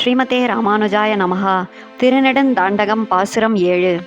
ஸ்ரீமதே ராமானுஜாய நமகா திருநெடுந்தாண்டகம் பாசுரம் ஏழு.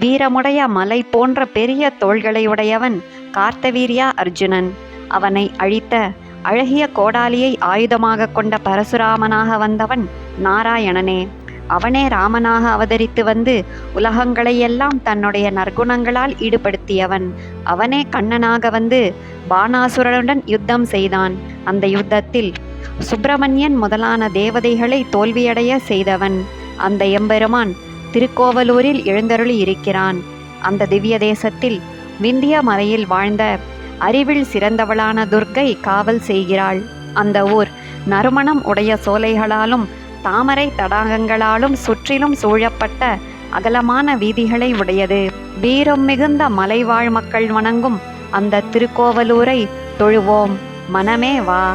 வீரமுடைய மலை போன்ற பெரிய தோள்களையுடையவன் கார்த்தவீரியா அர்ஜுனன். அவனை அழித்த அழகிய கோடாலியை ஆயுதமாக கொண்ட பரசுராமனாக வந்தவன் நாராயணனே. அவனே ராமனாக அவதரித்து வந்து உலகங்களையெல்லாம் தன்னுடைய நற்குணங்களால் ஈடுபடுத்தியவன். அவனே கண்ணனாக வந்து பானாசுரனுடன் யுத்தம் செய்தான். அந்த யுத்தத்தில் சுப்பிரமணியன் முதலான தேவதைகளை தோல்வியடைய செய்தவன். அந்த எம்பெருமான் திருக்கோவலூரில் எழுந்தருளி இருக்கிறான். அந்த திவ்ய தேசத்தில் விந்திய மலையில் வாழ்ந்த அறிவில் சிறந்தவளான துர்க்கை காவல் செய்கிறாள். அந்த ஊர் நறுமணம் உடைய சோலைகளாலும் தாமரை தடாகங்களாலும் சுற்றிலும் சூழப்பட்ட அகலமான வீதிகளை உடையது. வீரம் மிகுந்த மலைவாழ் மக்கள் வணங்கும் அந்த திருக்கோவலூரை தொழுவோம். மனமே வா.